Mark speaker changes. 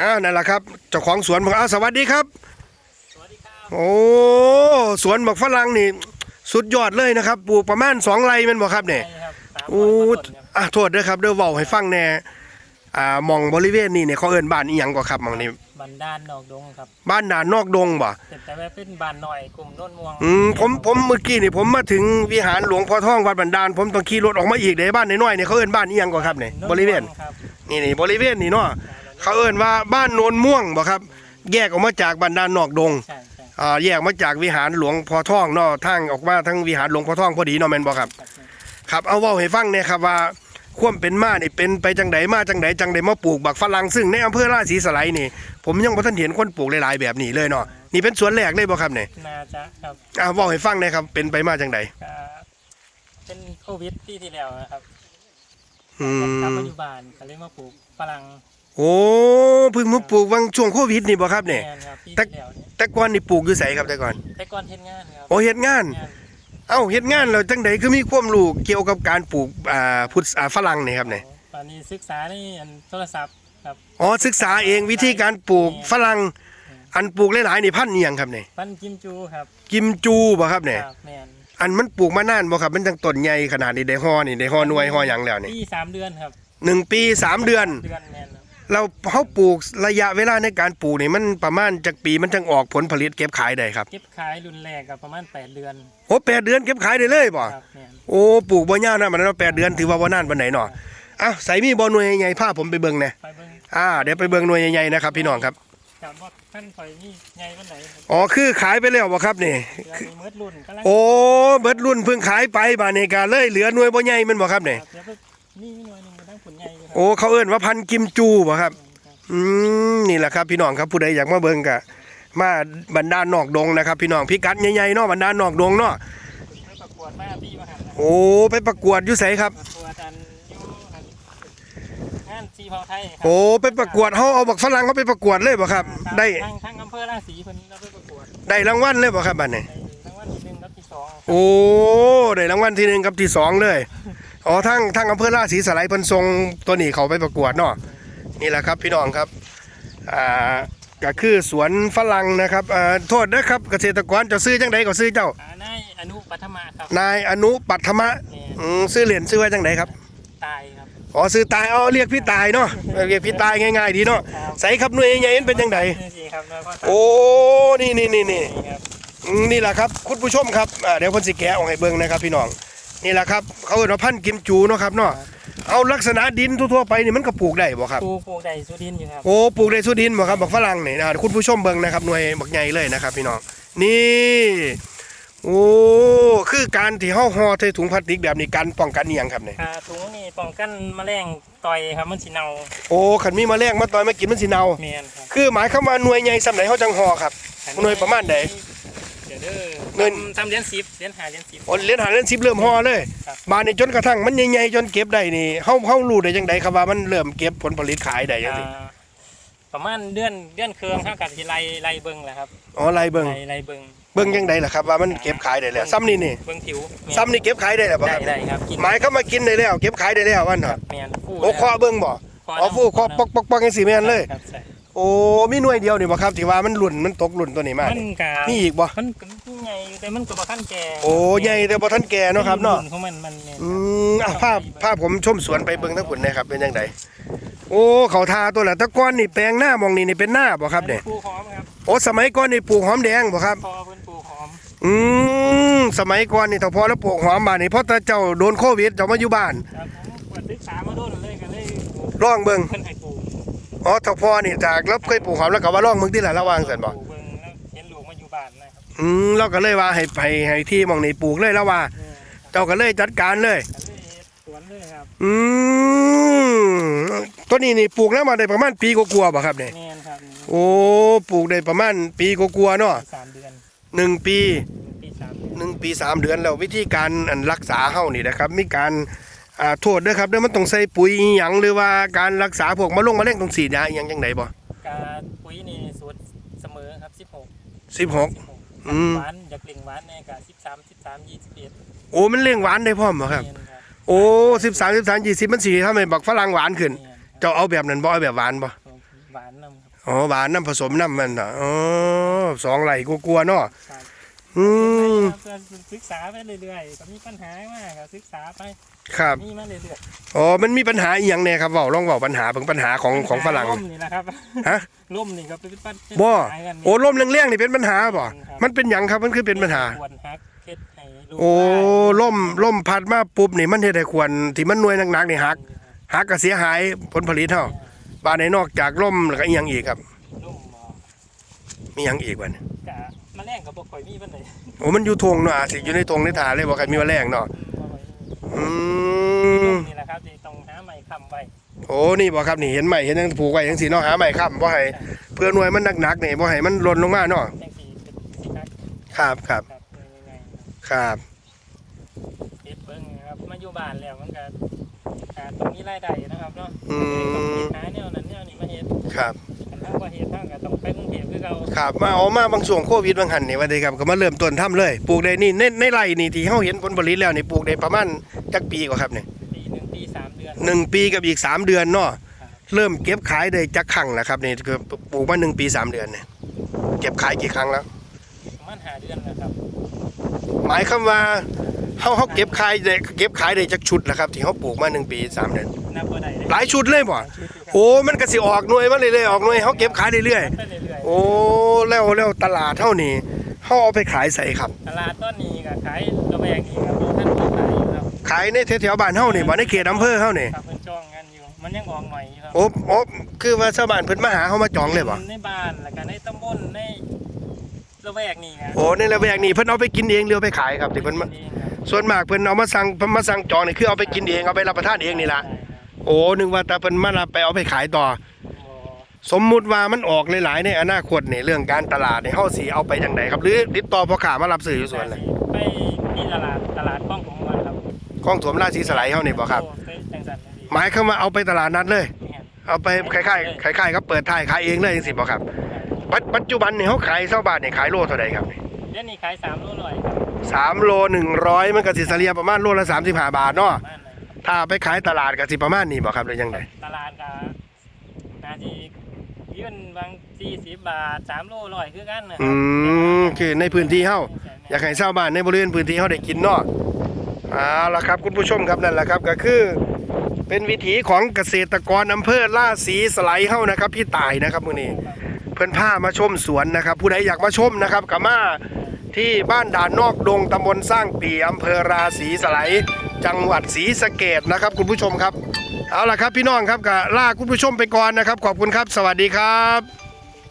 Speaker 1: อ้าวนั่นแหละครับเจ้าของสวนบอกอ้าวสวัสดีครับ
Speaker 2: สวัสดีครับ
Speaker 1: โอ้สวนบักฝรั่งนี่ สุดยอดเลยนะครับปลูกประมาณสองไร่แมันบ่ครับเนี่ย
Speaker 2: ใช่ครับสาม
Speaker 1: โอ้
Speaker 2: ร้อยกว่าต้นครับ
Speaker 1: อะโทษด้วยครับเด้อเว้าให้ฟังแหน่อ่ามองบริเวณนี้เนี่ยเขาเอิ้นบ้านอีหยังกว่าครับหมองนี้
Speaker 2: บันดาลดอกดงครับ
Speaker 1: บ้านด่านนอกดงบ่
Speaker 2: แต่แต่ว่าเป็นบานหน่อยกลุ่มโน้นม่วง
Speaker 1: อืมผมผมเมื่อกี้นี่ผมมาถึงวิหารหลวงพ่อทองวัดบันดาล ผมต้องขี่รถออกมาอีกเด้บ้านน้อยๆเนี่ยเขาเอิ้นบ้านอีหยังกว่าครับเนี่ย
Speaker 2: โน้น
Speaker 1: บริเวณ
Speaker 2: ม่งครับ
Speaker 1: นี่นี่บริเวณนี่เนาะ เขาเอิ้นว่าบ้านโนนม่วงบ่ครับ แยกออกมาจากบันดาลนอกดง
Speaker 2: ใช่ใช่
Speaker 1: อ่าแยกมาจากวิหารหลวงพ่อทองเนาะทางออกมาทั้งวิหารหลวงพ่อทองพอดีเนาะแม่นบ่ครับ
Speaker 2: ครับ
Speaker 1: ครับเอาเว้าให้ฟังเนี่ยครับว่าความเป็นมานี่เป็นไปจังไดมาจังไดจังไดมาปลูกบักฝรั่งซึ่งในอำเภอราศีสไลยนี่ ผมยังบ่ทันเห็นคนปลูกหลายๆแบบนี้เลยเนาะนี่เป็นสวนแรกเลยบ่ครับเนี่ย
Speaker 2: น่าจะครับ
Speaker 1: อ่าเว้าให้ฟังหนะครับเป็นไปมาจังได
Speaker 2: ก็เป็นโควิดที่ที่แล้วนะครับ
Speaker 1: อื
Speaker 2: กลับ
Speaker 1: ม
Speaker 2: มาอยู่บ้านก็เลยมาปลูกฝรั่ง
Speaker 1: โอ้เพิ่งมาปลูกวังช่วงโควิดนี่บ่ครับเนี่ย
Speaker 2: แมนครับปี
Speaker 1: แต่
Speaker 2: ที่แล้วเนี่ย
Speaker 1: แต่ก่อนนี่ปลูกอยู่ไสครับแต่ก่อน
Speaker 2: แต่ก่อนเฮ็ดงานครับ
Speaker 1: โอ้เฮ็ดงาน
Speaker 2: งาน
Speaker 1: เอ้าเฮ็ดงานแล้วจังไดคือมีความรู้เกี่ยวกับการปลูกอ่าพุทธอ่าฝรั่งนี่ครับเนี่ย
Speaker 2: ตอนนี้ศึกษาในอันโทรศัพท์ครับ
Speaker 1: อ๋อศึกษาเองวิธีการปลูกฝรั่งอันปลูกหลายๆนี่พันธุ์เอียงครับเนี่ย
Speaker 2: ปั้นกิมจูครับ
Speaker 1: กิมจูบ่ครับเนี่ย
Speaker 2: ครับแมน
Speaker 1: อันมันปลูกมานานบ่ครับมันจังต้นใหญ่ขนาดนี้ได้ห่อนี่ได้ห่อหน่วยห่อหยังแล้วนี่
Speaker 2: ปีสามเดือนครับ
Speaker 1: หนึ่งปีสามเดือน
Speaker 2: เดือนแมนครับ
Speaker 1: เราเฮาปลูกระยะเวลาในการปลูกนี่มันประมาณจักปีมันจังออกผลผลิตเก็บขายได้ครับ
Speaker 2: เก็บขายรุ่นแรกกับประมาณแปดเดือน
Speaker 1: โอ้แปดเดือนเก็บขายได้เลยบ่
Speaker 2: ครับแมน
Speaker 1: โอ้ปลูกบ่ยาวนะมันเนาะแปดเดือนถือว่าบ่นานปานไหนเนาะอ้าวใส่มีบ่หน่วยใหญ่ๆพาผมไปเบิ่งแหน่
Speaker 2: ไปเบิ่ง
Speaker 1: อ่าเดี๋ยวไปเบิ่งหน่วยใหญ่ๆนะครับพี่น้องครับ
Speaker 2: กับว่าท่านคอยนี่ไงวันไหนครับ
Speaker 1: อ๋อคือขายไปแล้วบ่ครับนี่
Speaker 2: เดือนนี้เมิดรุ่นกำลัง
Speaker 1: โอ้เบิดรุ่นเพิ่งขายไปบาดนี้ก็เลยเหลือหน่วยบ่ใหญ่แมันบ่ครับนี่
Speaker 2: ครับเดี๋ยวก็นี่หน่วยหนึงกำลังผลใหญ่อยู่ครับ
Speaker 1: โอ้เขาเอิ้นว่าพันธุ์กิมจูบ่ครับ
Speaker 2: ครับ
Speaker 1: อืมนี่แหละครับพี่น้องครับผู้ใดอยากมาเบิ่งก็มาบรรดานอกดงนะครับ พี่น้องพิกัดใหญ่ๆเนาะบรรดานอกดงเนาะ
Speaker 2: ไปประกวดมาปีมาหันนะ
Speaker 1: โอ้ไปประกวดอยู่ไสครับ
Speaker 2: ประกวดอันอยูอันงานสีเผาไทยครั
Speaker 1: โอ้ไปประกวดเฮาเอาบักฝรั่งเขาไปประกวดเลยบ่ครับ ได้
Speaker 2: ทางทางอำเภอราศีเพิ่นเราไปประกวด
Speaker 1: ได้รางวัลเลยบ่ครับบัดนี้
Speaker 2: ในรางวัลที่หนึ่งกับที่สอง
Speaker 1: โอ้ได้รางวัลที่หนึ่งกับที่สองเลย อ๋อทั้งทั้งอำเภอราศีสไลยเพิ่นส่งตัวนี้เขาไปประกวดเนาะนี่แหละครับพี่น้องครับอ่าก็คือสวนฝรั่งนะครับอ่าโทษนะครับเกษตรกรเจ้าซื้อจังไดก็ซื้อเจ้า
Speaker 2: อ่านายอนุปัทมาครับ
Speaker 1: นายอนุปัทมะ
Speaker 2: แม่
Speaker 1: อืมซื้อเหรียญซื้อไว้จังไดครับ
Speaker 2: ตายครับ
Speaker 1: อ๋อซื้อตายอ๋อเรียกพี่ตายเนาะเรียกพี่ตายง่ายๆดีเนาะ
Speaker 2: ครับ
Speaker 1: ใส่ครับหน่วยใหญ่ๆเป็นจังได
Speaker 2: นี่สิครับนายพ่อตา
Speaker 1: โอ้นี่นี่นี่นี่
Speaker 2: นี่ครับ
Speaker 1: อืมนี่แหละครับ คุณผู้ชมครับอ่าเดี๋ยวคนสิแกะออกให้เบิ่งนะครับพี่น้อง นี่แหละครับเขาเอิ้นว่าพันธุ์กิมจูเนาะครับเนาะเอาลักษณะดินทั่วๆไปนี่มันก็ปลูกได้บ่ครับ
Speaker 2: ปลูกปลูกใดสุดินอยู่ครับ
Speaker 1: โอ้ปลูกได้สุดินบ่ครับบักฝรั่งนี่นะคุณผู้ชมเบิ่งนะครับหน่วยบักใหญ่เลยนะครับพี่น้องนี่โอ้คือการที่เฮาห่อใส่ถุงพลาสติกแบบนี้กันป้องกันอีหยังครับเนี่ย
Speaker 2: อ่าถุงนี่ป้องกันแมลงต่อยครับมันสิเน่า
Speaker 1: โอ้ขันมีแมลงมาต่อยมากินมันสิเน่า
Speaker 2: แมนครับ
Speaker 1: คือหมายคำว่าหน่วยใหญ่สำไหนเขาจังห่อครับหน่วยประมาณใด
Speaker 2: เดี๋ยวเด้อ
Speaker 1: หน่วย
Speaker 2: ทำทำเหรียญสิบเหรียญหาเหรียญสิบ
Speaker 1: โอ้เลี้ยนหาเล่นซิบเริ่มห่อเลย
Speaker 2: ครับ
Speaker 1: บานนี่จนกระทั่งมันใหญ่ๆจนเก็บได้นี่เฮาเฮารู้ได้จังไดครับว่ามันเริ่มเก็บผลผลิตขายได้จังซี่
Speaker 2: อ่าประมาณเดือนเดือนเครืองเท่ากับที่ไล่ไล่เบิ้งแหละครับ
Speaker 1: อ๋อไล่เบิ่ง
Speaker 2: ไล่ไล่เบิ้ง
Speaker 1: เบิ่งจังไดล่ะครับว่ามันเก็บขายได้แล้วซ้ำนี่นี่
Speaker 2: เบิ้งผิวแม่น
Speaker 1: ซ้ำนี่เก็บขายได้แล้วบ่
Speaker 2: ได้
Speaker 1: ครับ
Speaker 2: ได้ครับกิน
Speaker 1: หมายคำว่ากินได้แล้วเก็บขายได้แล้ววันเถอะ
Speaker 2: แมนฟู่
Speaker 1: โอ้เคาะเบิ่งบ่อ๋อฟูเคาะปอกปอกปอกจังซี่แม่นเลย
Speaker 2: ครับใช่
Speaker 1: โอ้มีหน่วยเดียวนี่บ่ครับที่ว่ามันหลุ่นมันตกหลุ่นตัวนี้มา
Speaker 2: มัน
Speaker 1: นี่
Speaker 2: กะ
Speaker 1: มีอีกบ่
Speaker 2: มันก็ใหญ่ อยู่แต่มันก็บ่ขั้นแก่
Speaker 1: โอ้ใหญ่แต่บ่ทันแก่เนาะครับเนาะ
Speaker 2: รุ่ของมันมันเนี่ย
Speaker 1: อืมอะภาพภาพผมชมสวนไปเบิ่งทั้งผลนะครับเป็นยังไงโอ้เขาทาตัวละแตะก้อนนี่แปลงหน้ามองนี่นี่เป็นหน้าบ่ครับเนี่ย
Speaker 2: ปลูกหอมครับ
Speaker 1: โอ้สมัยก่อนนี่ปลูกหอมแดงบ่ครับ
Speaker 2: พอเพิ่นปลูกหอม
Speaker 1: อืมสมัยก่อนนี่ถ้าพอแล้วปลูกหอมบานนี่เพราะแต่เจ้าโดนโควิดเจ้ามาอยู่บ้าน
Speaker 2: ครับผมเปิดศึกษามาโดนเลยก็เลยปลูก
Speaker 1: ลองเบิ่ง
Speaker 2: เพิ่นให้ปลูก
Speaker 1: อ๋อถ้าพอนี่จากแล้วเคยปลูกหอมแล้วก็ว่าลองมึงที่ละระหว่างซั่นบ่
Speaker 2: ปลูกเบิ่งแล้วเห็นลูกมาอยู่บ้านนะครับ
Speaker 1: อืมเราก็เลยว่าให้ให้ให้ที่หมองนี่ปลูกเลยแล้วว่า
Speaker 2: เออ
Speaker 1: เจ้าก็เลยจัดการเลย
Speaker 2: ก็เลยเฮ็ดสวนเลยครับ
Speaker 1: อืมตัวนี้นี่ปลูกแล้วมาได้ประมาณปีกว่าๆบ่ครับเนี่ย
Speaker 2: แม่นครับ
Speaker 1: โอ้ ปลูกได้ประมาณปีกว่าๆเนาะ
Speaker 2: สามเดือน
Speaker 1: หนึ่งปี
Speaker 2: ปีสามเดือน
Speaker 1: หนึ่งปีสามเดือนแล้ววิธีการอันรักษาเฮานี่นะครับ มีการอ่าโทษด้วยครับเด้อมันต้องใส่ปุ๋ยอหยังหรือว่าการรักษาพวกมะลงมะเร็งต้องฉีดยาอหยังจังไดบ่
Speaker 2: กาปุ๋ยนี่สูตรเสมอครับ16
Speaker 1: สิบหก
Speaker 2: 16
Speaker 1: อืม
Speaker 2: หวานอยากเล่งหวานแน่กะ13 13 21
Speaker 1: โอ้มันเลี้ยงหวานได้พร้อมบ่ครับ
Speaker 2: แม่นครับ
Speaker 1: โอ้สิบสามสิบสามยี่สิบมันสีทำให้บักฝรั่งหวานขึ้น
Speaker 2: แม่นครับ
Speaker 1: เจ้าเอาแบบนั้นบ่เอาแบบหวานบ่
Speaker 2: บหวานนำครับ
Speaker 1: อ๋อหวานน้ำผสมน้ำมันน่ะอ๋อสองไหลกลัวๆเนาะ
Speaker 2: ครับ
Speaker 1: อืม
Speaker 2: เพื่อศึกษาไปเรื่อยๆก็มีปัญหามากก็ศึกษาไป
Speaker 1: ครับ
Speaker 2: มีมาเรื่อย
Speaker 1: อ๋อมันมีปัญหาอีหยังเนี่ยครับเว้าลองเว้าปัญหาเบิ่งปัญหาของ
Speaker 2: ๆ
Speaker 1: ของฝรั่ง
Speaker 2: ล่มนี่นะครับ
Speaker 1: ฮะ
Speaker 2: ล่มนี่ก็เป็นปัญ
Speaker 1: บ่
Speaker 2: หากันนี่
Speaker 1: โอ้ลมแรงๆนี่เป็นปัญหาบ่มันเป็นหยังครับมันคือเป็นปัญหา
Speaker 2: ควรฮักเฮ็ดให้ลูก
Speaker 1: โอ้
Speaker 2: ได้
Speaker 1: ล่มล่มพัดมาปุ๊บนี่มันเฮ็ดให้ควรที่มันหน่วยหนักๆนี่หักหักก็เสียหายผลผลิตเฮาบ้านไหนนอกจากล่มแล้วก็อีหยังอีกครับ
Speaker 2: ล่มบ่
Speaker 1: มีหยังอีกบ้าน
Speaker 2: กะ แมลงก็บ่ค่อยมีปานใด
Speaker 1: โอ้มันอยู่ทงเนาะอาจสิอยู่ในทงในถาเลยบ่ใครมีแมลงเนาะ
Speaker 2: บ่ค่อยมี
Speaker 1: อื
Speaker 2: ล่
Speaker 1: ม
Speaker 2: มนี่แหละครับที่ต้องหาไม้ค้ำไว้
Speaker 1: โอ้นี่บ่ครับนี่เห็นไหมเห็นจังผูกไว้จังซี่เนาะหาไม้ค้ำบ่ให้เพื่อหน่วยมันหนักๆนี่บ่ให้มันหล่นลงมาเนาะ
Speaker 2: จังซี่เป็นสิฮัก
Speaker 1: ครับครับ
Speaker 2: ครับง่ายๆ
Speaker 1: ครับ
Speaker 2: เฮ็ดเบิ่งนะครับมาอยู่บ้านแล้วมันก็อ่าต้องมีรายได้นะครับเนาะ
Speaker 1: อื
Speaker 2: ต้อง
Speaker 1: ม
Speaker 2: คิดหาแนวนั้นแนวนี้มาเฮ็ด
Speaker 1: ครับ
Speaker 2: คันเฮาบ่เฮ็ดเฮาก็ต้องไปกรุง เทพคือเก่า
Speaker 1: ครับมาเอามาบางช่วงโควิดบางหันนี่ว่าได้ครับก็มาเริ่มต้นทำเลยปลูกได้นี่ในในไร่นี่ที่เฮาเห็นผลผลิตแล้วนี่ปลูกได้ประมาณจักปีกว่าครับเนี่ย
Speaker 2: ปีหนึ่งปีสามเดือน
Speaker 1: หนึ่งปีกับอีกสามเดือนเนาะ
Speaker 2: ครับ
Speaker 1: เริ่มเก็บขายได้จักครั้งแล้วครับนี่คือปลูกมาหนึ่งปีสามเดือนเนี่ยเก็บขายกี่ครั้งแล้ว
Speaker 2: ประมาณห้าเดือนนะครับ
Speaker 1: หมายคำว่าเฮาเฮาเก็บขายได้เก็บขายได้จักชุดแล้วครับที่เฮาปลูกมาหนึ่งปีสามเดือน
Speaker 2: นับบ่ได้เลย
Speaker 1: หลายชุดเลยบ่ โอ้มันก็สิออกหน่วยมาเรื่อยๆออกหน่วยเฮาเก็บขายเรื่อย
Speaker 2: ไปเรื่อย
Speaker 1: ๆโอ้แล้วแล้วตลาดเท่านี้เฮาเอาไปขายใส่ครับ
Speaker 2: ๆตลาดต้นนี้ก็ขายระแวงนี่ครับท่านก็ขายอยู่ครับ
Speaker 1: ขายในแถวๆบ้านเฮานี่บ่ในเขตอำเภอเฮานี่
Speaker 2: ครับเพิ่นจองกันอยู่ มันยังออกใหม่อยู่ครับ
Speaker 1: โอ้โอ้คือว่าชาวบ้านเพิ่นมาหาเฮามาจองเลยบ่
Speaker 2: ในบ้านแล้วก็ในตำบลในระแวกนี่ครับ
Speaker 1: โอ้ในระแวกนี้เพิ่นเอาไปกินเองหรือเอาไปขายครับที่เพิ่นมา
Speaker 2: เองครับ
Speaker 1: ส่วนมากเพิ่นเอามาสั่งมาสั่งจองนี่คือเอาไปกินเองเอาไปรับประทานเองนี่ล่ะ โอ้นึกว่าแต่เพิ่นมารับไปเอาไปขายต่อ
Speaker 2: บ่
Speaker 1: สมมุติว่ามันออกหลายๆในอนาคตนี่เรื่องการตลาดนี่เฮาสิเอาไปจังไดครับ หรือติดต่อพ่อค้ามารับซื้ออยู่สวนเลย
Speaker 2: ไปที่ตลาดตลาดข้องผมก่อนครับ
Speaker 1: คลองถมราชสีสไลเฮานี่บ่ครับ
Speaker 2: โอ้ไปจังสันเลยดี
Speaker 1: หมายคือว่าเอาไปตลาดนัดเลย
Speaker 2: เนี่ย
Speaker 1: เอาไปคล้ายๆคล้ายๆครับเปิดท้ายขายเองเลยจังซี่บ่ครับ ปัจปัจจุบันนี่เฮาขายเท่าบาทนี่ขายโลเท่าใดครับ
Speaker 2: เดี๋ยวนี้ขายสามโลร้อยครับ
Speaker 1: สามโล100มันก็สิเฉลี่ยประมาณโลละ35บาทเนาะ
Speaker 2: ประมาณนั้นครับ
Speaker 1: ถ้าไปขายตลาดก็สิประมาณนี้บ่ครับหรือยังไง
Speaker 2: ตลาดก็นาทียื่นบางสี่สิบบาทสามโลร้อยคือกันนะค
Speaker 1: อื
Speaker 2: รับ
Speaker 1: มคือในพื้นที่เฮาอยากให้ชาวบ้านในบริเวณพื้นที่เขาได้กินเนาะเอาละครับคุณผู้ชมครับนั่นแหละครับก็คือเป็นวิถีของเกษตรกรอำเภอล่าสีสไลด์เฮานะครับ พี่ตายนะครับมื้อนี้เพิ่นพามาชมสวนนะครับ ผู้ใดอยากมาชมนะครับก็มาที่บ้านด่านนอกดงตำบลสร้างปีอำเภอราศีสไลด์ จังหวัดศรีสะเกดนะครับ คุณผู้ชมครับ เอาละครับพี่น้องครับก็ลาคุณผู้ชมไปก่อนนะครับ ขอบคุณครับ สวัสดีครับ